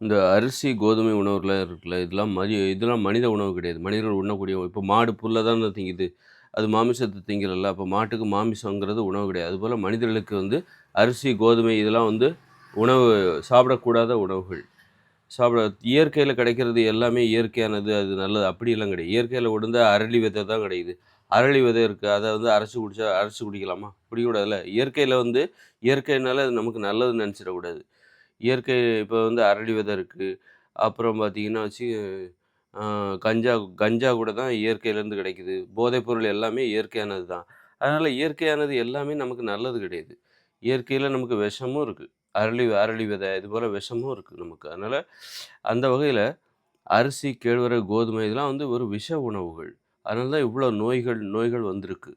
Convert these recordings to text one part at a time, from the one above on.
இந்த அரிசி, கோதுமை உணவுகள் இருக்குல்ல, இதெல்லாம் மதி இதெல்லாம் மனித உணவு கிடையாது. மனிதர்கள் உண்ணக்கூடிய இப்போ மாடு புல்லை தான் திங்குது. அது மாமிசத்தை திங்கலல்ல. அப்போ மாட்டுக்கு மாமிசங்கிறது உணவு கிடையாது. அதுபோல் மனிதர்களுக்கு வந்து அரிசி, கோதுமை இதெல்லாம் வந்து உணவு சாப்பிடக்கூடாத உணவுகள். சாப்பிட இயற்கையில் கிடைக்கிறது எல்லாமே இயற்கையானது, அது நல்லது அப்படிலாம் கிடையாது. இயற்கையில் உடந்த அரளி விதை தான் கிடைக்குது. அரளி விதை இருக்குது அதை வந்து அரைச்சி குடிச்சா அரைச்சி குடிக்கலாமா? குடிக்கக்கூடாதுல்ல. இயற்கையில் வந்து இயற்கைனால அது நமக்கு நல்லதுன்னு நினச்சிடக்கூடாது இயற்கை இப்போ வந்து அரளி விதை இருக்குது அப்புறம் பார்த்தீங்கன்னா வச்சு கஞ்சா கஞ்சா கூட தான் இயற்கையிலேருந்து கிடைக்குது. போதைப்பொருள் எல்லாமே இயற்கையானது தான். அதனால் இயற்கையானது எல்லாமே நமக்கு நல்லது கிடையாது. இயற்கையில் நமக்கு விஷமும் இருக்குது அரளி அரளி விதை இது போல் விஷமும் இருக்குது நமக்கு. அதனால் அந்த வகையில் அரிசி, கேழ்வரகு, கோதுமை இதெல்லாம் வந்து ஒரு விஷ உணவுகள். அதனால தான் இவ்வளோ நோய்கள் நோய்கள் வந்திருக்கு.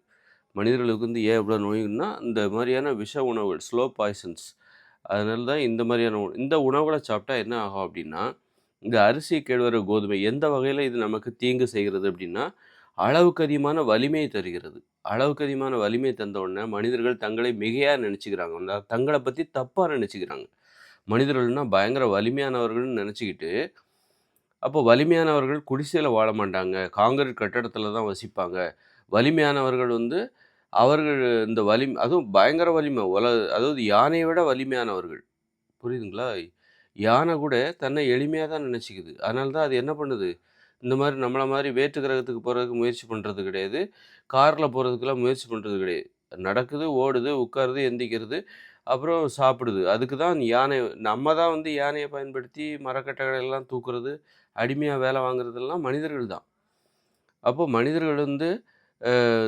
மனிதர்களுக்கு வந்து ஏன் இவ்வளோ நோய்னா இந்த மாதிரியான விஷ உணவுகள், ஸ்லோ பாய்சன்ஸ். அதனால தான் இந்த மாதிரியான இந்த உணவுகளை சாப்பிட்டா என்ன ஆகும் அப்படின்னா இந்த அரிசி, கேழ்வரகு, கோதுமை எந்த வகையில் இது நமக்கு தீங்கு செய்கிறது அப்படின்னா அளவுக்கு அதிகமான வலிமையை தருகிறது. அளவுக்கு அதிகமான வலிமையை தந்த உடனே மனிதர்கள் தங்களை மிகையாக நினச்சிக்கிறாங்க தங்களை பற்றி தப்பாக நினச்சிக்கிறாங்க மனிதர்கள்னால் மனிதர்கள்னா பயங்கர வலிமையானவர்கள்னு நினச்சிக்கிட்டு அப்போ வலிமையானவர்கள் குடிசையில் வாழ மாட்டாங்க. காங்கிரீட் கட்டடத்தில் தான் வசிப்பாங்க. வலிமையானவர்கள் வந்து அவர்கள் இந்த வலிமை அதுவும் பயங்கர வலிமை. உல அதாவது யானையை விட வலிமையானவர்கள். புரியுதுங்களா? யானை கூட தன்னை எளிமையாக தான் நினச்சிக்குது அதனால தான் அது என்ன பண்ணுது? இந்த மாதிரி நம்மளை மாதிரி வேற்று கிரகத்துக்கு போகிறதுக்கு முயற்சி பண்ணுறது கிடையாது. காரில் போகிறதுக்கெல்லாம் முயற்சி பண்ணுறது கிடையாது. நடக்குது, ஓடுது, உட்காருது, எந்திக்கிறது அப்புறம் சாப்பிடுது. அதுக்கு தான் யானை நம்ம தான் வந்து யானையை பயன்படுத்தி மரக்கட்டைகளெல்லாம் தூக்குறது, அடிமையாக வேலை வாங்குறதெல்லாம் மனிதர்கள் தான். அப்போது மனிதர்கள் வந்து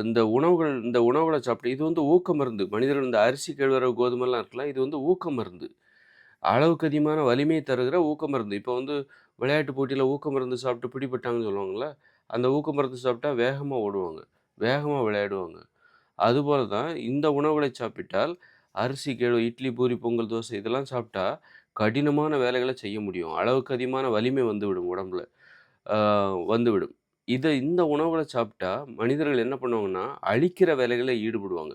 இந்த உணவுகள் இந்த உணவுகளை சாப்பிட்டு இது வந்து ஊக்க மருந்து. மனிதர்கள் இந்த அரிசி, கேழ்வரகு, கோதுமைலாம் இருக்கலாம் இது வந்து ஊக்க மருந்து. அளவுக்கு அதிகமான வலிமையை தருகிற ஊக்க மருந்து. இப்போ வந்து விளையாட்டு போட்டியில் ஊக்க மருந்து சாப்பிட்டு பிடிபட்டாங்கன்னு சொல்லுவாங்கல்ல, அந்த ஊக்க மருந்து சாப்பிட்டா வேகமாக ஓடுவாங்க. வேகமாக விளையாடுவாங்க. அதுபோல தான் இந்த உணவுகளை சாப்பிட்டால் அரிசி, கேழ்வு இட்லி, பூரி, பொங்கல், தோசை இதெல்லாம் சாப்பிட்டா கடினமான வேலைகளை செய்ய முடியும். அளவுக்கு அதிகமான வலிமை வந்துவிடும் உடம்புல. வந்துவிடும். இதை இந்த உணவுகளை சாப்பிட்டா மனிதர்கள் என்ன பண்ணுவாங்கன்னா, அழிக்கிற வேலைகளை ஈடுபடுவாங்க.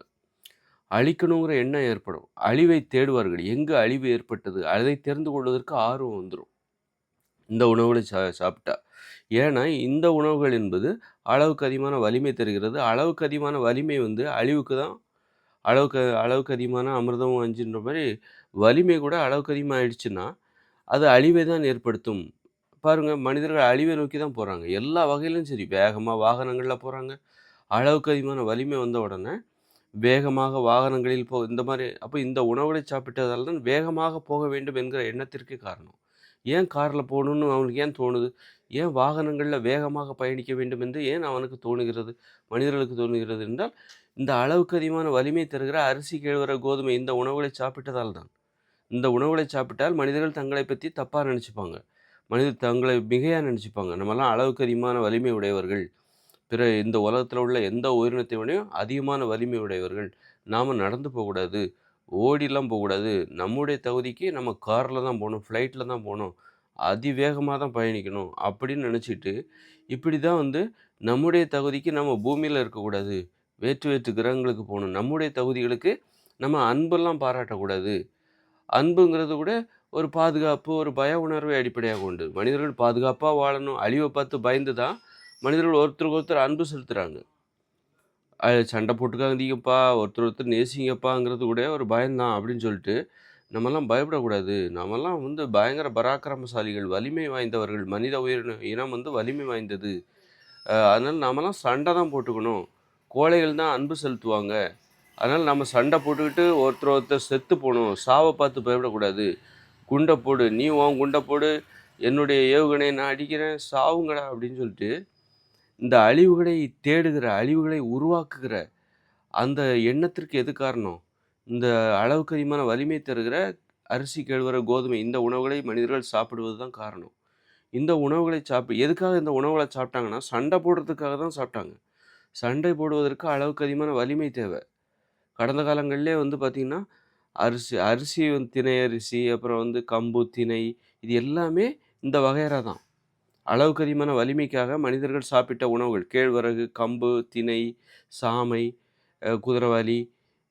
அழிக்கணுங்கிற எண்ணம் ஏற்படும். அழிவை தேடுவார்கள். எங்கு அழிவு ஏற்பட்டது? அதை தெரிந்து கொள்வதற்கு ஆர்வம் வந்துடும் இந்த உணவுகளை சா சாப்பிட்டா. ஏன்னா, இந்த உணவுகள் என்பது அளவுக்கு அதிகமான வலிமை தருகிறது. அளவுக்கு அதிகமான வலிமை வந்து அழிவுக்கு தான் அளவுக்கு அளவுக்கு அதிகமான அமிர்தமும் அஞ்சுன்ற மாதிரி வலிமை கூட அளவுக்கு அதிகமாக ஆயிடுச்சுன்னா, அது அழிவை தான் ஏற்படுத்தும். பாருங்கள் மனிதர்கள் அழிவை நோக்கி தான் போகிறாங்க எல்லா வகையிலும் சரி. வேகமாக வாகனங்களில் போகிறாங்க அளவுக்கு அதிகமான வலிமை வந்த உடனே, வேகமாக வாகனங்களில் போ இந்த மாதிரி அப்போ இந்த உணவுகளை சாப்பிட்டதால் தான் வேகமாக போக வேண்டும் என்கிற எண்ணத்திற்கே காரணம். ஏன் காரில் போகணும்னு அவனுக்கு ஏன் தோணுது? ஏன் வாகனங்களில் வேகமாக பயணிக்க வேண்டும் என்று ஏன் அவனுக்கு தோணுகிறது? மனிதர்களுக்கு தோணுகிறது என்றால், இந்த அளவுக்கு அதிகமான வலிமை தருகிற அரிசி, கேழ்வர கோதுமை இந்த உணவுகளை சாப்பிட்டதால் தான். இந்த உணவுகளை சாப்பிட்டால் மனிதர்கள் தங்களை பற்றி தப்பாக நினச்சிப்பாங்க மனிதர் தங்களை மிகையாக நினச்சிப்பாங்க நம்மலாம் அளவுக்கு அதிகமான வலிமை உடையவர்கள். பிற இந்த உலகத்தில் உள்ள எந்த உயிரினத்தை விடையும் அதிகமான வலிமை உடையவர்கள். நாம் நடந்து போகக்கூடாது ஓடிலாம் போகக்கூடாது நம்முடைய தகுதிக்கு நம்ம காரில் தான் போகணும் ஃப்ளைட்டில் தான் போகணும் அதிவேகமாக தான் பயணிக்கணும். அப்படின்னு நினச்சிட்டு இப்படி தான் வந்து நம்முடைய தகுதிக்கு நம்ம பூமியில் இருக்கக்கூடாது. வேற்று வேற்று கிரகங்களுக்கு போகணும் நம்முடைய தகுதிகளுக்கு நம்ம அன்பெல்லாம் பாராட்டக்கூடாது. அன்புங்கிறது கூட ஒரு பாதுகாப்பு, ஒரு பய உணர்வை அடிப்படையாக கொண்டு மனிதர்கள் பாதுகாப்பாக வாழணும். அழிவை பார்த்து பயந்து தான் மனிதர்கள் ஒருத்தருக்கு ஒருத்தர் அன்பு செலுத்துகிறாங்க சண்டை போட்டுக்காதீங்கப்பா, ஒருத்தர் ஒருத்தர் நேசிங்கப்பாங்கிறது கூட ஒரு பயம்தான் அப்படின்னு சொல்லிட்டு, நம்மலாம் பயப்படக்கூடாது. நம்மெல்லாம் வந்து பயங்கர பராக்கிரமசாலிகள், வலிமை வாய்ந்தவர்கள். மனித உயிரின இனம் வந்து வலிமை வாய்ந்தது. அதனால் நம்மலாம் சண்டை தான் போட்டுக்கணும். கோழைகள் தான் அன்பு செலுத்துவாங்க. அதனால் நம்ம சண்டை போட்டுக்கிட்டு ஒருத்தர் ஒருத்தர் செத்து போகணும் சாவை பார்த்து பயப்படக்கூடாது. குண்டை போடு. நீ உன் குண்டை போடு. என்னுடைய ஏவுகணையை நான் அடிக்கிறேன். சாவுங்கடா அப்படின்னு சொல்லிட்டு, இந்த அழிவுகளை தேடுகிற, அழிவுகளை உருவாக்குகிற அந்த எண்ணத்திற்கு எது காரணம்? இந்த அளவுக்கு அதிகமான வலிமை தருகிற அரிசி, கேழ்வர கோதுமை இந்த உணவுகளை மனிதர்கள் சாப்பிடுவது தான் காரணம். இந்த உணவுகளை சாப்பி எதுக்காக இந்த உணவுகளை சாப்பிட்டாங்கன்னா, சண்டை போடுறதுக்காக தான் சாப்பிட்டாங்க. சண்டை போடுவதற்கு அளவுக்கு அதிகமான வலிமை தேவை கடந்த காலங்களிலே வந்து பார்த்திங்கன்னா அரிசி அரிசி வந்து திணை அரிசி, அப்புறம் வந்து கம்பு, திணை இது எல்லாமே இந்த வகையறா தான். அளவுக்கு அதிகமான வலிமைக்காக மனிதர்கள் சாப்பிட்ட உணவுகள். கேழ்வரகு, கம்பு, திணை, சாமை, குதிரவாளி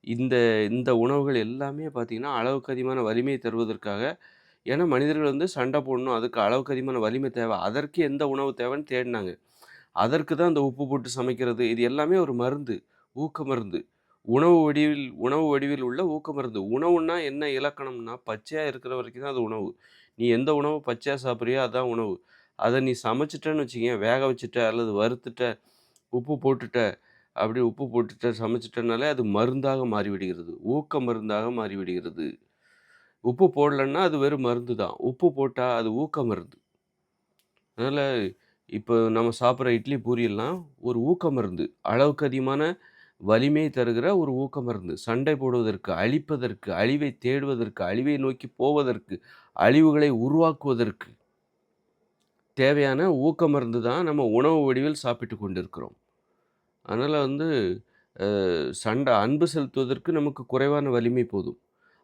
இந்த இந்த உணவுகள் எல்லாமே பார்த்திங்கன்னா அளவுக்கு அதிகமான வலிமை தருவதற்காக ஏன்னா மனிதர்கள் வந்து சண்டை போடணும் அதுக்கு அளவுக்கு அதிகமான வலிமை தேவை அதற்கு எந்த உணவு தேவைன்னு தேடினாங்க அதற்கு தான் இந்த உப்பு போட்டு சமைக்கிறது இது எல்லாமே ஒரு மருந்து ஊக்க மருந்து உணவு வடிவில் உணவு வடிவில் உள்ள ஊக்க மருந்து உணவுன்னா என்ன இலக்கணம்னா பச்சையாக இருக்கிற வரைக்கும் தான் அது உணவு. நீ எந்த உணவு பச்சையாக சாப்பிட்றியோ அதான் உணவு. அதை நீ சமைச்சிட்டேன்னு வச்சுக்கேன் வேக வச்சுட்ட அல்லது வறுத்துட்ட உப்பு போட்டுட்ட அப்படி உப்பு போட்டுட்ட சமைச்சிட்டனாலே அது மருந்தாக மாறிவிடுகிறது. ஊக்க மருந்தாக மாறிவிடுகிறது. உப்பு போடலன்னா அது வெறும் மருந்து தான். உப்பு போட்டால் அது ஊக்க மருந்து. அதனால் இப்போ நம்ம சாப்பிட்ற இட்லி பூரியெல்லாம் ஒரு ஊக்க மருந்து. அளவுக்கு அதிகமான வலிமை தருகிற ஒரு ஊக்க மருந்து சண்டை போடுவதற்கு அழிப்பதற்கு அழிவை தேடுவதற்கு அழிவை நோக்கி போவதற்கு அழிவுகளை உருவாக்குவதற்கு தேவையான ஊக்க மருந்து தான் நம்ம உணவு வடிவில் சாப்பிட்டு கொண்டிருக்கிறோம். அதனால் வந்து சண்டை அன்பு செலுத்துவதற்கு நமக்கு குறைவான வலிமை போதும்.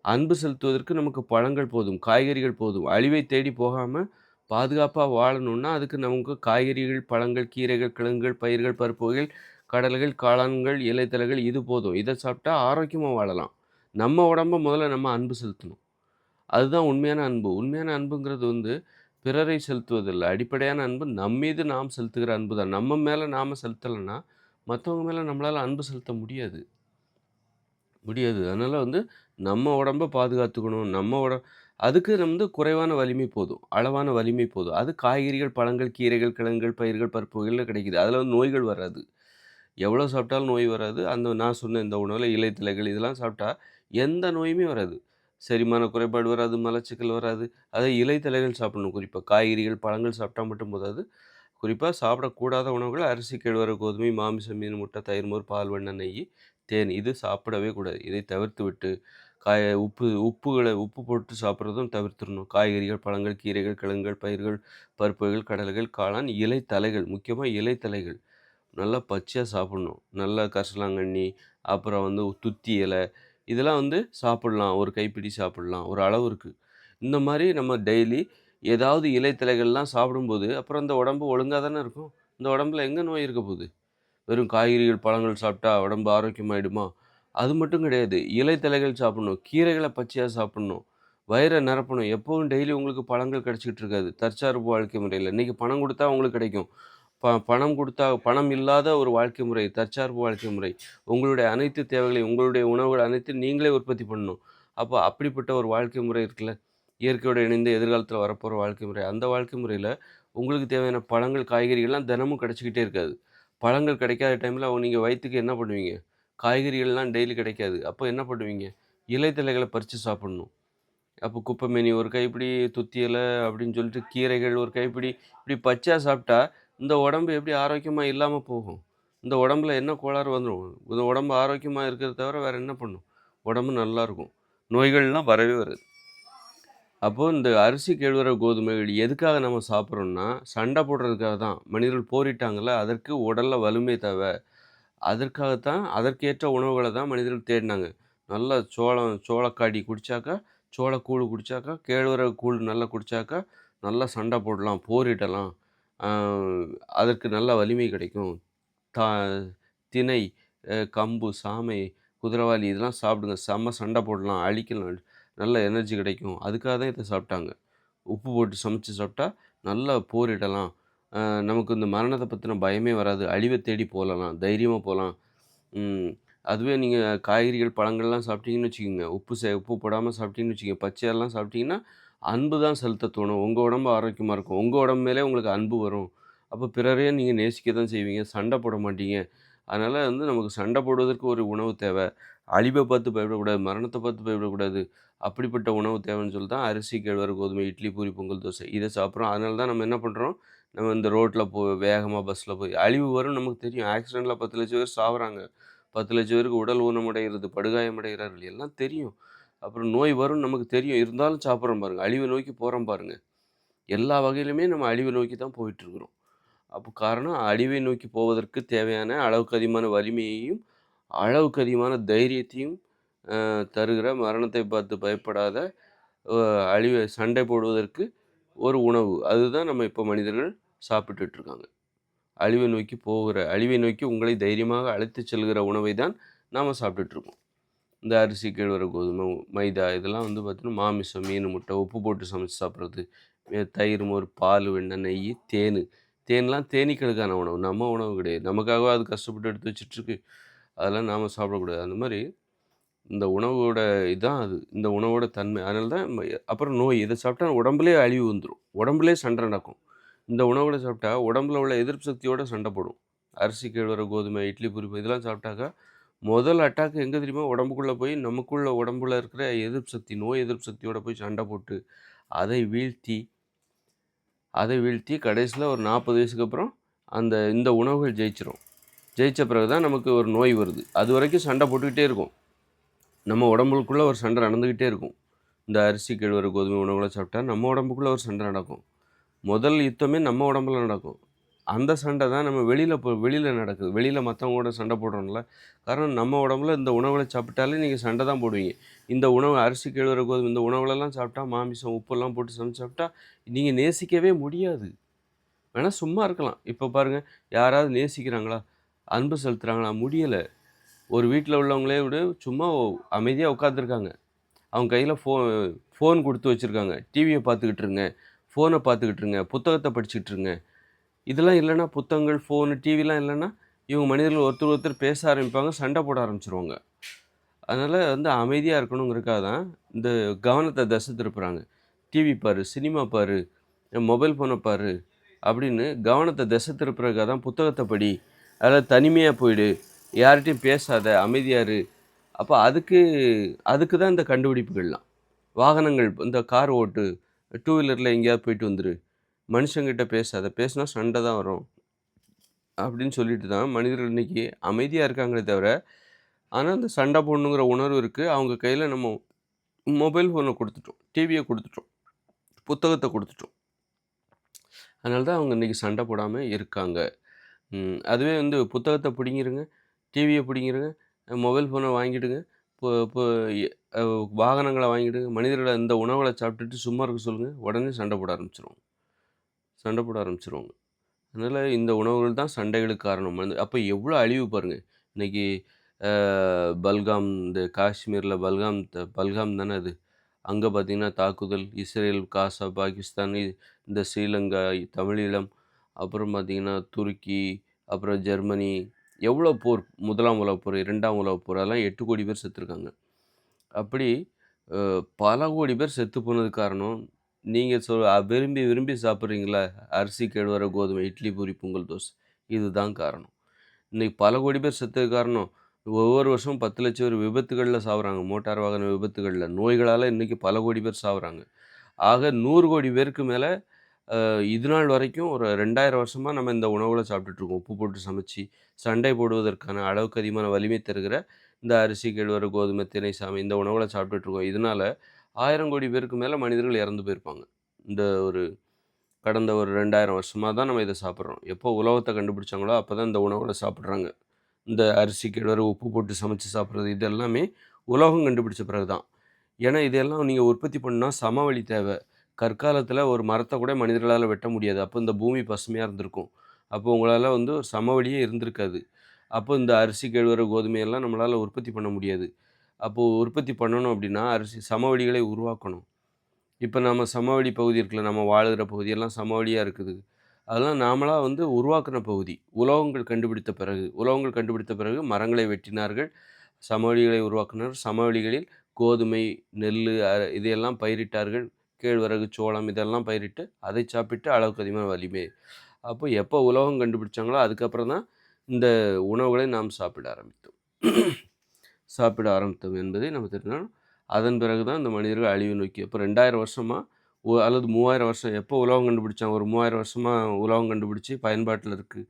அன்பு செலுத்துவதற்கு நமக்கு பழங்கள் போதும் காய்கறிகள் போதும். அழிவை தேடி போகாமல் பாதுகாப்பாக வாழணும்னா அதுக்கு நமக்கு காய்கறிகள் பழங்கள் கீரைகள் கிழங்குகள் பயிர்கள் பருப்பு வகைகள் கடல்கள் காளான்கள் இலைத்தலைகள் இது போதும். இதை சாப்பிட்டா ஆரோக்கியமாக வாழலாம். நம்ம உடம்ப முதல்ல நம்ம அன்பு செலுத்தணும். அதுதான் உண்மையான அன்பு. உண்மையான அன்புங்கிறது வந்து பிறரை செலுத்துவதில்லை. அடிப்படையான அன்பு நம்மீது நாம் செலுத்துகிற அன்பு தான். நம்ம மேலே நாம் செலுத்தலைன்னா மற்றவங்க மேலே நம்மளால் அன்பு செலுத்த முடியாது. முடியாது. அதனால் வந்து நம்ம உடம்ப பாதுகாத்துக்கணும். நம்ம உட அதுக்கு நம்ம வந்து குறைவான வலிமை போதும். அளவான வலிமை போதும். அது காய்கறிகள் பழங்கள் கீரைகள் கிழங்குகள் பயிர்கள் பருப்புகளில் கிடைக்குது. அதில் வந்து நோய்கள் வராது. எவ்வளோ சாப்பிட்டாலும் நோய் வராது. அந்த நான் சொன்ன இந்த உணவில் இலைத்தலைகள் இதெல்லாம் சாப்பிட்டா எந்த நோயுமே வராது. செரிமான குறைபாடு வராது மலச்சிக்கல் வராது. அதை இலைத்தலைகள் சாப்பிடணும். குறிப்பாக காய்கறிகள் பழங்கள் சாப்பிட்டா மட்டும் போதாது. குறிப்பாக சாப்பிடக்கூடாத உணவுகள் அரிசி கேழ்வர கோதுமை மாமிசம் மீன் முட்டை தயிர் மோர் பால் வண்ண நெய் தேன் இது சாப்பிடவே கூடாது. இதை தவிர்த்து விட்டு காய உப்பு உப்புகளை உப்பு போட்டு சாப்பிட்றதும் தவிர்த்துடணும். காய்கறிகள் பழங்கள் கீரைகள் கிழங்குகள் பயிர்கள் பருப்புகள் கடல்கள் காளான் இலை தலைகள் முக்கியமாக இலை தலைகள் நல்லா பச்சையாக சாப்பிட்ணும். நல்லா கரிசலாங்கண்ணி அப்புறம் வந்து துத்தி இலை இதெல்லாம் வந்து சாப்பிட்லாம். ஒரு கைப்பிடி சாப்பிட்லாம். ஒரு அளவு இருக்குது இந்த மாதிரி நம்ம டெய்லி ஏதாவது இலைத்தலைகள்லாம் சாப்பிடும்போது அப்புறம் அந்த உடம்பு ஒழுங்காக தானே இருக்கும்? இந்த உடம்புல எங்கே நோய் இருக்க போகுது? வெறும் காய்கறிகள் பழங்கள் சாப்பிட்டா உடம்பு ஆரோக்கியமாயிடுமா? அது மட்டும் கிடையாது. இலைத்தலைகள் சாப்பிடணும். கீரைகளை பச்சையாக சாப்பிடணும். வயிறை நிரப்பணும். எப்போவும் டெய்லி உங்களுக்கு பழங்கள் கிடச்சிக்கிட்டு இருக்காது. தற்சார்பு வாழ்க்கை முறையில். இன்றைக்கி பணம் கொடுத்தா உங்களுக்கு கிடைக்கும். ப பணம் கொடுத்தா பணம் இல்லாத ஒரு வாழ்க்கை முறை தற்சார்பு வாழ்க்கை முறை. உங்களுடைய அனைத்து தேவைகளையும் உங்களுடைய உணவுகள் அனைத்து நீங்களே உற்பத்தி பண்ணணும். அப்போ அப்படிப்பட்ட ஒரு வாழ்க்கை முறை இருக்குல்ல? இயற்கையோடு இணைந்து எதிர்காலத்தில் வரப்போகிற வாழ்க்கை முறை. அந்த வாழ்க்கை முறையில் உங்களுக்கு தேவையான பழங்கள் காய்கறிகள்லாம் தினமும் கிடச்சிக்கிட்டே இருக்காது. பழங்கள் கிடைக்காத டைமில் நீங்கள் வயிற்றுக்கு என்ன பண்ணுவீங்க? காய்கறிகள்லாம் டெய்லி கிடைக்காது. அப்போ என்ன பண்ணுவீங்க? இலைத்தலைகளை பறித்து சாப்பிட்ணும். அப்போ குப்பைமேனி ஒரு கைப்பிடி துத்தி இலை அப்படின்னு சொல்லிட்டு கீரைகள் ஒரு கைப்பிடி இப்படி பச்சையாக சாப்பிட்டா இந்த உடம்பு எப்படி ஆரோக்கியமாக இல்லாமல் போகும்? இந்த உடம்புல என்ன கோளாறு வந்துடும் இந்த உடம்பு ஆரோக்கியமாக இருக்கிறத தவிர வேறு என்ன பண்ணும்? உடம்பு நல்லாயிருக்கும் நோய்கள்லாம் வரவே வருது. அப்போது இந்த அரிசி கேழ்வரகு கோதுமைகள் எதுக்காக நம்ம சாப்பிட்றோம்னா சண்டை போடுறதுக்காக தான். மனிதர்கள் போரிட்டாங்கள அதற்கு உடலில் வலிமை தேவை. அதற்காகத்தான் அதற்கேற்ற உணவுகளை தான் மனிதர்கள் தேடினாங்க. நல்லா சோளம் சோளக்காடி குடித்தாக்கா சோளக்கூழ் குடித்தாக்கா கேழ்வரகு கூழ் நல்லா குடித்தாக்கா நல்லா சண்டை போடலாம் போரிடலாம். அதற்கு நல்ல வலிமை கிடைக்கும். தா திணை கம்பு சாமை குதிரவாளி இதெல்லாம் சாப்பிடுங்க. செம்ம சண்டை போடலாம். அழிக்கலாம். நல்ல எனர்ஜி கிடைக்கும். அதுக்காக தான் இதை சாப்பிட்டாங்க. உப்பு போட்டு சமைச்சு சாப்பிட்டா நல்லா போரிடலாம் நமக்கு இந்த மரணத்தை பற்றின பயமே வராது. அழிவை தேடி போகலாம். தைரியமாக போகலாம். அதுவே நீங்கள் காய்கறிகள் பழங்கள்லாம் சாப்பிட்டீங்கன்னு வச்சுக்கோங்க. உப்பு சே உப்பு போடாமல் சாப்பிட்டீங்கன்னு வச்சுக்கோங்க. பச்சையெல்லாம் சாப்பிட்டீங்கன்னா அன்பு தான் செலுத்த தோணும். உங்கள் உடம்பு ஆரோக்கியமாக இருக்கும். உங்கள் உடம்பு மேலே உங்களுக்கு அன்பு வரும். அப்போ பிறரையும் நீங்கள் நேசிக்க தான் செய்வீங்க. சண்டை போட மாட்டீங்க. அதனால் வந்து நமக்கு சண்டை போடுவதற்கு ஒரு உணவு தேவை. அழிவை பார்த்து பயப்படக்கூடாது. மரணத்தை பார்த்து பயப்படக்கூடாது. அப்படிப்பட்ட உணவு தேவைன்னு சொல்லி தான் அரிசி கேழ்வரகு கோதுமை இட்லி பூரி பொங்கல் தோசை இதை சாப்பிட்றோம். அதனால தான் நம்ம என்ன பண்ணுறோம் நம்ம இந்த ரோட்டில் போ வேகமாக பஸ்ஸில் போய் அழிவு வரும் நமக்கு தெரியும். ஆக்சிடெண்ட்டில் பத்து லட்சம் பேர் சாகுறாங்க பத்து லட்சம் பேருக்கு உடல் ஊனமடைகிறது படுகாயமடைகிறார்கள் எல்லாம் தெரியும். அப்புறம் நோய் வரும்னு நமக்கு தெரியும். இருந்தாலும் சாப்பிட்றோம் பாருங்கள் அழிவை நோக்கி போகிறோம் பாருங்கள் எல்லா வகையிலுமே நம்ம அழிவை நோக்கி தான் போயிட்டுருக்குறோம். அப்போ காரணம் அழிவை நோக்கி போவதற்கு தேவையான அளவுக்கு அதிகமான வலிமையையும் அளவுக்கு அதிகமான தைரியத்தையும் தருகிற மரணத்தை பார்த்து பயப்படாத அழிவை சண்டை போடுவதற்கு ஒரு உணவு. அதுதான் நம்ம இப்போ மனிதர்கள் சாப்பிட்டுட்ருக்காங்க. அழிவை நோக்கி போகிற அழிவை நோக்கி உங்களை தைரியமாக அழைத்து செல்கிற உணவை தான் நாம் சாப்பிட்டுட்ருக்கோம். இந்த அரிசி, கேழ்வரகு, கோதுமை, மைதா இதெல்லாம் வந்து பார்த்தீங்கன்னா, மாமிசம், மீன், முட்டை, உப்பு போட்டு சமைச்சு சாப்பிட்றது. தயிர், மோர், பால், வெண்ணெய், நெய், தேன் தேன்லாம் தேனீக்களுக்கான உணவு. நம்ம உணவு கிடையாது. நமக்காகவே அது கஷ்டப்பட்டு எடுத்து வச்சிட்ருக்கு அதெல்லாம் நாம் சாப்பிடக்கூடாது. அந்த மாதிரி இந்த உணவோட இதான் அது. இந்த உணவோட தன்மை. அதனால தான் ம அப்புறம் நோய். இதை சாப்பிட்டா உடம்புலேயே அழிவு வந்துடும் உடம்புலேயே சண்டை நடக்கும். இந்த உணவோட சாப்பிட்டா உடம்புல உள்ள எதிர்ப்பு சக்தியோட சண்டை போடும். அரிசி, கேழ்வரகு, கோதுமை, இட்லி, பூரி இதெல்லாம் சாப்பிட்டாக்கா, முதல் அட்டாக் எங்கே தெரியுமா? உடம்புக்குள்ளே போய் நமக்குள்ள உடம்புல இருக்கிற எதிர்ப்பு சக்தி, நோய் எதிர்ப்பு சக்தியோட போய் சண்டை போட்டு, அதை வீழ்த்தி அதை வீழ்த்தி கடைசியில் ஒரு 40 வயசுக்கு அப்புறம் அந்த இந்த உணவுகள் ஜெயிச்சிரும். ஜெயிச்ச பிறகு தான் நமக்கு ஒரு நோய் வருது. அது வரைக்கும் சண்டை போட்டுக்கிட்டே இருக்கும். நம்ம உடம்புக்குள்ளே ஒரு சண்டை நடந்துக்கிட்டே இருக்கும். இந்த அரிசி, கேழ்வரகு, கோதுமை உணவுகளை சாப்பிட்டா நம்ம உடம்புக்குள்ளே ஒரு சண்டை நடக்கும். முதல் யுத்தமே நம்ம உடம்புல நடக்கும். அந்த சண்டை தான் நம்ம வெளியில் போ வெளியில் நடக்குது. வெளியில் மற்றவங்க கூட சண்டை போடுறோம்ல. காரணம் நம்ம உடம்புல இந்த உணவுகள சாப்பிட்டாலே நீங்கள் சண்டை தான் போடுவீங்க. இந்த உணவு அரிசி, கேழ்வர கோதுமை இந்த உணவுகளெல்லாம் சாப்பிட்டா மாமிசம், உப்பெல்லாம் போட்டு சமைச்சு சாப்பிட்டா, நீங்கள் நேசிக்கவே முடியாது. வேணால் சும்மா இருக்கலாம். இப்போ பாருங்கள் யாராவது நேசிக்கிறாங்களா? அன்பு செலுத்துகிறாங்களா முடியலை ஒரு வீட்டில் உள்ளவங்களே விட சும்மா அமைதியாக உட்காந்துருக்காங்க. அவங்க கையில் ஃபோ ஃபோன் கொடுத்து வச்சுருக்காங்க டிவியை பார்த்துக்கிட்டு இருங்க. ஃபோன பார்த்துக்கிட்டு இருங்க. படிச்சுக்கிட்டு இருங்க. இதெல்லாம் இல்லைன்னா புத்தகங்கள், ஃபோனு, டிவிலாம் இல்லைன்னா இவங்க மனிதர்கள் ஒருத்தர் ஒருத்தர் பேச ஆரம்பிப்பாங்க. சண்டை போட ஆரம்பிச்சிருவாங்க அதனால் வந்து அமைதியாக இருக்கணுங்கிறதுக்காக தான் இந்த கவனத்தை தசை திருப்புறாங்க. டிவி பாரு, சினிமா பாரு, மொபைல் ஃபோனை பாரு அப்படின்னு கவனத்தை திசை திருப்புறக்காக தான் புத்தகத்தை படி. அதில் தனிமையாக போயிடு. யார்கிட்டையும் பேசாத. அமைதியா அப்போ அதுக்கு அதுக்கு தான் இந்த கண்டுபிடிப்புகள்லாம். வாகனங்கள் இந்த கார் ஓட்டு. டூ வீலரில் எங்கேயாவது போயிட்டு வந்துரு. மனுஷங்கிட்ட பேசாத. பேசினா சண்டை தான் வரும். அப்படின்னு சொல்லிட்டு தான் மனிதர்கள் இன்னைக்கு அமைதியாக இருக்காங்களே தவிர, ஆனால் அந்த சண்டை போடணுங்கிற உணர்வு இருக்குது அவங்க கையில் நம்ம மொபைல் ஃபோனை கொடுத்துட்டோம் டிவியை கொடுத்துட்டோம் புத்தகத்தை கொடுத்துட்டோம் அதனால தான் அவங்க இன்னைக்கு சண்டை போடாமல் இருக்காங்க. அதுவே வந்து புத்தகத்தை பிடிங்கிருங்க டிவியை பிடிங்கிருங்க மொபைல் ஃபோனை வாங்கிடுங்க. இப்போ இப்போ வாகனங்களை வாங்கிடுங்க. மனிதர்களை இந்த உணவுகளை சாப்பிட்டுட்டு சும்மா இருக்க சொல்லுங்கள் உடனே சண்டை போட ஆரம்பிச்சிருவோம் சண்டை போட ஆரம்பிச்சிருவாங்க அதனால் இந்த உணவுகள் தான் சண்டைகளுக்கு காரணம். அப்போ எவ்வளோ அழிவு பாருங்கள் இன்னைக்கு பல்காம் இந்த காஷ்மீரில் பல்காம் த பல்காம் தானே அது. அங்கே பார்த்தீங்கன்னா தாக்குதல். இஸ்ரேல், காசா, பாகிஸ்தான், இந்த ஸ்ரீலங்கா, தமிழீழம், அப்புறம் பார்த்திங்கன்னா துருக்கி, அப்புறம் ஜெர்மனி எவ்வளோ போர். முதலாம் உலகப் போர், இரண்டாம் உலகப் போர் அதெல்லாம் 8,00,00,000 பேர் செத்துருக்காங்க. அப்படி பல கோடி பேர் செத்து போனதுக்கு காரணம், நீங்கள் சொல் விரும்பி விரும்பி சாப்பிட்றீங்களா அரிசி, கேழ்வரகு, கோதுமை, இட்லி, பூரி, பொங்கல், தோசை. இதுதான் காரணம். இன்றைக்கி பல கோடி பேர் செத்ததுக்கு காரணம், ஒவ்வொரு வருஷமும் 10,00,000 பேர் விபத்துகளில் சாவுறாங்க. மோட்டார் வாகன விபத்துகளில் நோய்களால் இன்றைக்கி பல கோடி பேர் சாகுறாங்க ஆக நூறு கோடி பேருக்கு மேலே இது நாள் வரைக்கும் ஒரு ரெண்டாயிரம் வருஷமாக நம்ம இந்த உணவில் சாப்பிட்டுட்ருக்கோம் உப்பு போட்டு சமைச்சு, சண்டை போடுவதற்கான அளவுக்கு அதிகமான வலிமை தருகிற இந்த அரிசி, கேழ்வரகு, கோதுமை, திணை, சாமி இந்த உணவில் சாப்பிட்டுட்ருக்கோம் இதனால் ஆயிரம் கோடி பேருக்கு மேலே மனிதர்கள் இறந்து போயிருப்பாங்க. இந்த ஒரு கடந்த ஒரு ரெண்டாயிரம் வருஷமாக தான் நம்ம இதை சாப்பிட்றோம் எப்போ உலகத்தை கண்டுபிடிச்சாங்களோ, அப்போ தான் இந்த உணவுகள சாப்பிட்றாங்க இந்த அரிசி, கிழறு உப்பு போட்டு சமைச்சு சாப்பிட்றது இது எல்லாமே கண்டுபிடிச்ச பிறகு தான். ஏன்னா இதெல்லாம் நீங்கள் உற்பத்தி பண்ணால் சமவெளி தேவை. கற்காலத்தில் ஒரு மரத்தை கூட மனிதர்களால் வெட்ட முடியாது. அப்போ இந்த பூமி பசுமையாக இருந்திருக்கும். அப்போ உங்களால் வந்து ஒரு சமவெளியே இருந்திருக்காது. அப்போ இந்த அரிசி, கேழ்வர கோதுமையெல்லாம் நம்மளால் உற்பத்தி பண்ண முடியாது. அப்போது உற்பத்தி பண்ணணும் அப்படின்னா, அரிசி சமவெளிகளை உருவாக்கணும். இப்போ நம்ம சமவெளி பகுதி இருக்குல்ல, நம்ம வாழுகிற பகுதியெல்லாம் சமவெளியாக இருக்குது. அதெல்லாம் நாமளாக வந்து உருவாக்குன பகுதி. உலோகங்கள் கண்டுபிடித்த பிறகு உலோகங்கள் கண்டுபிடித்த பிறகு மரங்களை வெட்டினார்கள். சமவெளிகளை உருவாக்கினர். சமவெளிகளில் கோதுமை, நெல் அ இதையெல்லாம் பயிரிட்டார்கள். கேழ்வரகு, சோளம் இதெல்லாம் பயிரிட்டு, அதை சாப்பிட்டு அளவுக்கு அதிகமாக வலிமை. அப்போ எப்போ உலோகம் கண்டுபிடிச்சாங்களோ, அதுக்கப்புறம் தான் இந்த உணவுகளை நாம் சாப்பிட ஆரம்பித்தோம். சாப்பிட ஆரம்பித்தோம் என்பதை நம்ம தெரிஞ்சுக்கணும். அதன் பிறகு தான் இந்த மனிதர்கள் அழிவை நோக்கி அப்போ ரெண்டாயிரம் வருஷமாக ஓ அல்லது 3000 வருஷம் எப்போ உலகம் கண்டுபிடிச்சாங்க? ஒரு மூவாயிரம் வருஷமாக உலகம் கண்டுபிடிச்சி பயன்பாட்டில் இருக்குது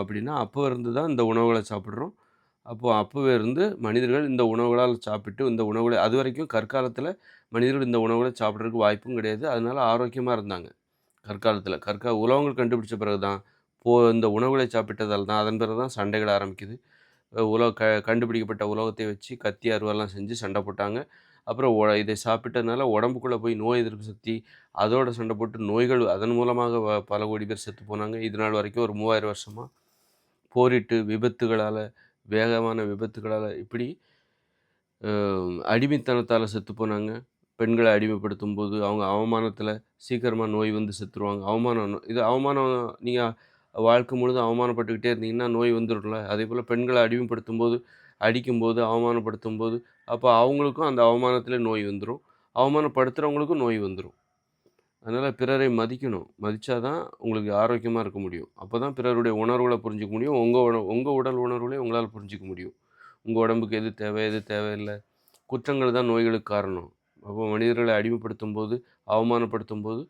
அப்படின்னா, அப்போ இருந்து தான் இந்த உணவுகளை சாப்பிட்றோம் அப்போ அப்போவே இருந்து மனிதர்கள் இந்த உணவுகளால் சாப்பிட்டு இந்த உணவகளை அது வரைக்கும் கற்காலத்தில் மனிதர்கள் இந்த உணவுகளை சாப்பிட்றதுக்கு வாய்ப்பும் கிடையாது. அதனால் ஆரோக்கியமாக இருந்தாங்க. கற்காலத்தில் கற்கா உலகங்கள் கண்டுபிடிச்ச பிறகு தான், போ இந்த உணவுகளை சாப்பிட்டதால் தான் அதன் பிறகு தான் சண்டைகள் ஆரம்பிக்குது. உலக க கண்டுபிடிக்கப்பட்ட உலோகத்தை வச்சு கத்தி, அருவாலாம் செஞ்சு சண்டை போட்டாங்க. அப்புறம் ஒ இதை சாப்பிட்டதுனால உடம்புக்குள்ளே போய் நோய் எதிர்ப்பு சக்தி, அதோட சண்டை போட்டு நோய்கள் அதன் மூலமாக வ பல கோடி பேர் செத்து போனாங்க. இது நாள் வரைக்கும் ஒரு மூவாயிரம் வருஷமாக போரிட்டு, விபத்துகளால் வேகமான விபத்துகளால் இப்படி அடிமைத்தனத்தால் செத்து போனாங்க. பெண்களை அடிமைப்படுத்தும் போது அவங்க அவமானத்தில் சீக்கிரமாக நோய் வந்து செத்துருவாங்க. அவமானம் இது அவமானம் நீங்கள் வாழ்க்கை முழுதும் அவமானப்பட்டுக்கிட்டே இருந்தீங்கன்னா, நோய் வந்துடும்ல அதே போல் பெண்களை அடிமைப்படுத்தும் போது அடிக்கும்போது, அவமானப்படுத்தும்போது, அப்போ அவங்களுக்கும் அந்த அவமானத்திலே நோய் வந்துடும் அவமானப்படுத்துகிறவங்களுக்கும் நோய் வந்துடும் அதனால் பிறரை மதிக்கணும். மதித்தா தான் உங்களுக்கு ஆரோக்கியமாக இருக்க முடியும். அப்போ தான் பிறருடைய உணர்வுகளை புரிஞ்சிக்க முடியும். உங்கள் உட உங்கள் உடல் உணர்வுகளையும் உங்களால் புரிஞ்சிக்க முடியும். உங்கள் உடம்புக்கு எது தேவை, எது தேவையில்லை குற்றங்கள் தான் நோய்களுக்கு காரணம். அப்போ மனிதர்களை அடிமைப்படுத்தும் அடிமைப்படுத்தும்போது, அவமானப்படுத்தும்போது,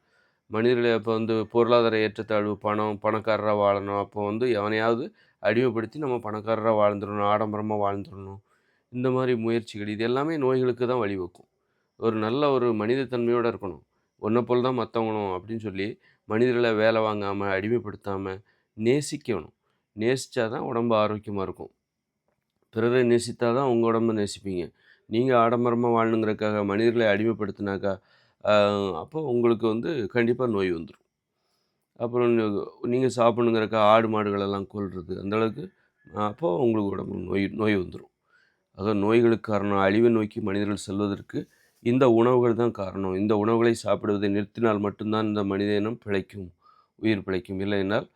மனிதர்களை அப்போ வந்து பொருளாதார ஏற்றத்தாழ்வு, பணம், பணக்காரராக வாழணும். அப்போ வந்து எவனையாவது அடிமைப்படுத்தி நம்ம பணக்காரராக வாழ்ந்துடணும் ஆடம்பரமாக வாழ்ந்துடணும் இந்த மாதிரி முயற்சிகள் இது எல்லாமே நோய்களுக்கு தான் வழிவகுக்கும். ஒரு நல்ல ஒரு மனிதத்தன்மையோடு இருக்கணும். ஒன்றை போல் தான் மற்றவங்களும் அப்படின்னு சொல்லி, மனிதர்களை வேலை வாங்காமல் அடிமைப்படுத்தாமல் நேசிக்கணும். நேசித்தா தான் உடம்பு ஆரோக்கியமாக இருக்கும். பிறரை நேசித்தா தான் உங்கள் உடம்ப நேசிப்பீங்க. நீங்கள் ஆடம்பரமாக வாழணுங்கிறதுக்காக மனிதர்களை அடிமைப்படுத்தினாக்கா, அப்போ உங்களுக்கு வந்து கண்டிப்பாக நோய் வந்துடும் அப்புறம் நீங்கள் சாப்பிடணுங்கிறதுக்காக ஆடு, மாடுகளெல்லாம் கொல்றது, அந்த அளவுக்கு உங்களுக்கு உடம்பு நோய் நோய் வந்துடும் ஆக நோய்களுக்கு காரணம் அழிவை நோக்கி மனிதர்கள் செல்வதற்கு இந்த உணவுகள் தான் காரணம். இந்த உணவுகளை சாப்பிடுவதை நிறுத்தினால் மட்டும்தான் இந்த மனித இனம் பிழைக்கும். உயிர் பிழைக்கும். இல்லைனால்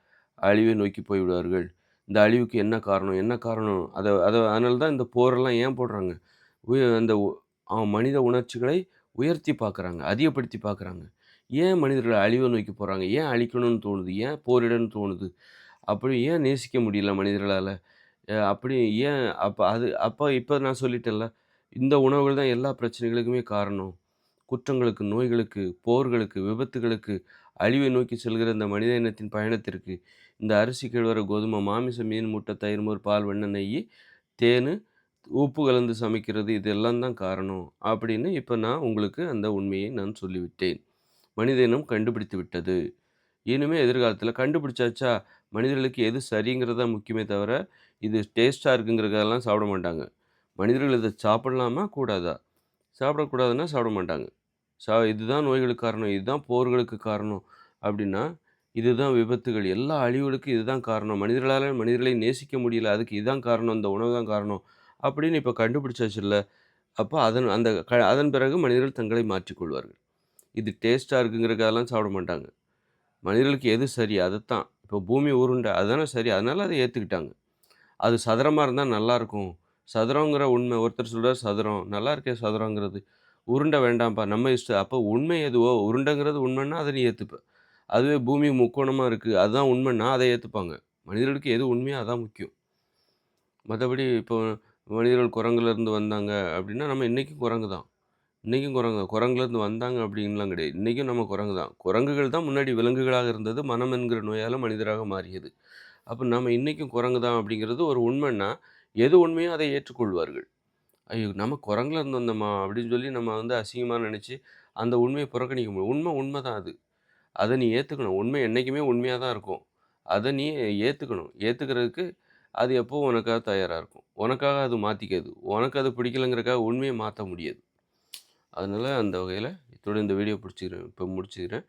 அழிவை நோக்கி போய்விடுவார்கள். இந்த அழிவுக்கு என்ன காரணம்? என்ன காரணம்? அதை அதை அதனால தான் இந்த போரெல்லாம் ஏன் போடுறாங்க? உயிர் அந்த மனித உணர்ச்சிகளை உயர்த்தி பார்க்குறாங்க. அதிகப்படுத்தி பார்க்குறாங்க. ஏன் மனிதர்கள் அழிவை நோக்கி போகிறாங்க ஏன் அழிக்கணும்னு தோணுது? ஏன் போரிடணும்னு தோணுது? அப்படி ஏன் நேசிக்க முடியல மனிதர்களால் அப்படி ஏன் அப்போ அது அப்போ இப்போ நான் சொல்லிட்டேன்ல. இந்த உணவுகள் தான் எல்லா பிரச்சனைகளுக்குமே காரணம். குற்றங்களுக்கு, நோய்களுக்கு, போர்களுக்கு, விபத்துகளுக்கு, அழிவை நோக்கி செல்கிற இந்த மனித இனத்தின் பயணத்திற்கு, இந்த அரிசி, கேழ்வரகு, கோதுமை, மாமிசம், மீன், முட்டை, தயிர், மோர், பால், வெண்ணெய், நெய்யி, தேன் உப்பு கலந்து சமைக்கிறது இதெல்லாம் தான் காரணம். அப்படின்னு இப்போ நான் உங்களுக்கு அந்த உண்மையை நான் சொல்லிவிட்டேன். மனித இனம் கண்டுபிடித்து விட்டது. இனிமேல் எதிர்காலத்தில் கண்டுபிடிச்சாச்சா, மனிதர்களுக்கு எது சரிங்கிறதா முக்கியமே தவிர, இது டேஸ்ட்டாக இருக்குங்கிறதெல்லாம் சாப்பிட மாட்டாங்க. மனிதர்கள் இதை சாப்பிடலாமா? கூடாதா? சாப்பிடக்கூடாதுன்னா சாப்பிட மாட்டாங்க. சா இதுதான் நோய்களுக்கு காரணம். இதுதான் போர்களுக்கு காரணம். அப்படின்னா, இதுதான் விபத்துகள். எல்லா அழிவுகளுக்கும் இதுதான் காரணம். மனிதர்களால் மனிதர்களை நேசிக்க முடியல. அதுக்கு இதுதான் காரணம். இந்த உணவு தான் காரணம். அப்படின்னு இப்போ கண்டுபிடிச்சாச்சுல்ல. அப்போ அதன் அந்த க அதன் பிறகு மனிதர்கள் தங்களை மாற்றிக்கொள்வார்கள். இது டேஸ்ட்டா இருக்குங்கிறதுக்காகலாம் சாப்பிட மாட்டாங்க. மனிதர்களுக்கு எது சரி அதைத்தான் இப்போ பூமி உருண்டை. அதுதானே சரி. அதனால் அதை ஏற்றுக்கிட்டாங்க அது சதுரமாக இருந்தால் நல்லாயிருக்கும் சதுரங்கிற உண்மை. ஒருத்தர் சொல்கிறார் சதுரம். நல்லா இருக்கே சதுரங்கிறது. உருண்டை வேண்டாம்ப்பா. நம்ம இஷ்டம். அப்போ உண்மை எதுவோ உருண்டைங்கிறது உண்மைன்னா அதை நீ ஏற்றுப்பேன் அதுவே பூமி முக்கோணமாக இருக்குது அதுதான் உண்மைன்னா அதை ஏற்றுப்பாங்க மனிதர்களுக்கு எது உண்மையோ அதான் முக்கியம். மற்றபடி இப்போ மனிதர்கள் குரங்குலேருந்து வந்தாங்க அப்படின்னா, நம்ம இன்றைக்கும் குரங்கு தான். இன்றைக்கும் குரங்கு தான். குரங்குலேருந்து வந்தாங்க அப்படின்லாம் கிடையாது. இன்றைக்கும் நம்ம குரங்கு தான். குரங்குகள் தான் முன்னாடி விலங்குகளாக இருந்தது. மனம் என்கிற நோயால் மனிதராக மாறியது. அப்போ நம்ம இன்றைக்கும் குரங்கு தான் அப்படிங்கிறது ஒரு உண்மைன்னா, எது உண்மையோ அதை ஏற்றுக்கொள்வார்கள். ஐயோ! நம்ம குரங்குலேருந்து வந்தோமா அப்படின்னு சொல்லி நம்ம வந்து அசிங்கமாக நினச்சி அந்த உண்மையை புறக்கணிக்க முடியும். உண்மை உண்மை தான் அது. அதை நீ ஏற்றுக்கணும் உண்மை என்றைக்குமே உண்மையாக தான் இருக்கும். அதை நீ ஏற்றுக்கணும் ஏற்றுக்கிறதுக்கு அது எப்பவும் உனக்காக தயாராக இருக்கும். உனக்காக அது மாற்றிக்காது உனக்கு அது பிடிக்கலங்கிறதுக்காக உண்மையை மாற்ற முடியாது. அதனால் அந்த வகையில் இத்தோட இந்த வீடியோ பிடிச்சிக்கிறேன் இப்போ முடிச்சுக்கிறேன்.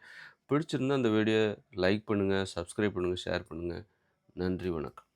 பிடிச்சிருந்தா அந்த வீடியோ லைக் பண்ணுங்கள் சப்ஸ்கிரைப் பண்ணுங்கள் ஷேர் பண்ணுங்கள் நன்றி, வணக்கம்.